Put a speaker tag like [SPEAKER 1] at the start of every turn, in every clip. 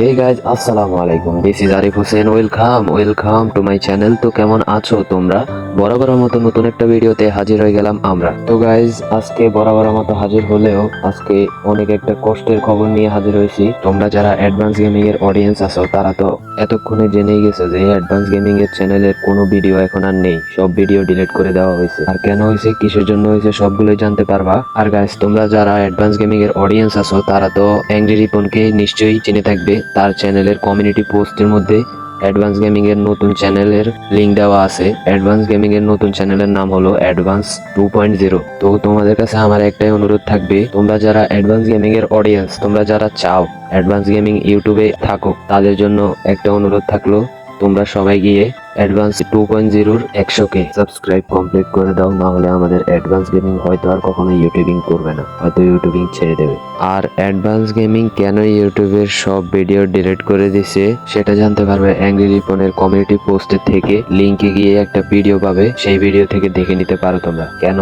[SPEAKER 1] হে guys আসসালামু আলাইকুম this is Arif Hossain welcome welcome to my channel তো কেমন আছো তোমরা? বরাবরের মতো নতুন একটা ভিডিওতে হাজির হয়ে গেলাম আমরা। তো গাইজ আজকে বরাবরের মতো হাজির হলেও আজকে অনেক একটা কষ্টের খবর নিয়ে হাজির হয়েছি। তোমরা যারা অ্যাডভান্স গেমিং এর অডিয়েন্স আছো, তারা তো এতক্ষণে জেনেই গেছে যে অ্যাডভান্স গেমিং এর চ্যানেলের কোনো ভিডিও এখন আর নেই। সব ভিডিও ডিলিট করে দেওয়া হয়েছে। আর কেন হয়েছে, কিসের জন্য হয়েছে, সবগুলোই জানতে পারবা। আর গাইজ তোমরা যারা অ্যাডভান্স গেমিং এর অডিয়েন্স আছো, তারা তো অ্যাংরি রিপনকে নিশ্চয়ই চিনে থাকবে। তার চ্যানেলের কমিউনিটি পোস্টের মধ্যে অ্যাডভান্স গেমিং এর নতুন চ্যানেলের লিঙ্ক দেওয়া আছে। অ্যাডভান্স গেমিং এর নতুন চ্যানেলের নাম হলো অ্যাডভান্স টু পয়েন্ট জিরো তো তোমাদের কাছে আমার একটাই অনুরোধ থাকবে, তোমরা যারা অ্যাডভান্স গেমিং এর অডিয়েন্স তোমরা যারা চাও অ্যাডভান্স গেমিং ইউটিউবে থাকো তাদের জন্য একটা অনুরোধ থাকল, তোমরা সবাই গিয়ে অ্যাডভান্স টু পয়েন্ট জিরোর একশোকে সাবস্ক্রাইব কমপ্লিট করে দাও না হলে আমাদের অ্যাডভান্স গেমিং হয়তো আর কখনো ইউটিউবিং করবে না, হয়তো ইউটিউবিং ছেড়ে দেবে। আর অ্যাডভান্স গেমিং কেন ইউটিউবের সব ভিডিও ডিলিট করে দিছে, সেটা জানতে পারবে অ্যাংরি রিপনের কমিউনিটি পোস্টের থেকে লিঙ্কে গিয়ে একটা ভিডিও পাবে, সেই ভিডিও থেকে দেখে নিতে পারো তোমরা। কেন?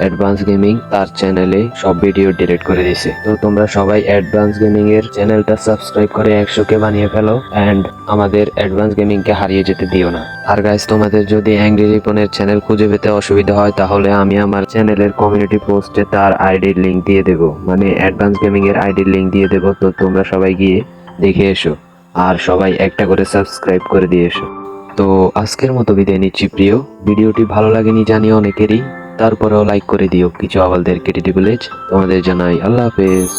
[SPEAKER 1] অ্যাডভান্স গেমিং তার চ্যানেলে সব ভিডিও ডিলিট করে দিয়েছে। তো তোমরা সবাই অ্যাডভান্স গেমিং এর চ্যানেলটা সাবস্ক্রাইব করে একশো কে বানিয়ে ফেলো অ্যান্ড আমাদের অ্যাডভান্স গেমিং কে হারিয়ে যেতে দিও না। আর গাইস তোমাদের যদি অ্যাংরি রিপনের চ্যানেল খুঁজে পেতে অসুবিধা হয়, তাহলে আমি আমার চ্যানেলের কমিউনিটি পোস্টে তার আইডির লিংক দিয়ে দেবো। মানে অ্যাডভান্স গেমিং এর আইডির লিংক দিয়ে দেবো। তো তোমরা সবাই গিয়ে দেখে এসো আর সবাই একটা করে সাবস্ক্রাইব করে দিয়ে এসো। তো আজকের মতো বিদায় নিচ্ছি প্রিয়। ভিডিওটি ভালো লাগেনি জানি অনেকেরই তারপরেও লাইক করে দিও। কিছু আবালদের কেটে ভিলেজ তোমাদের জানাই আল্লাহ হাফেজ।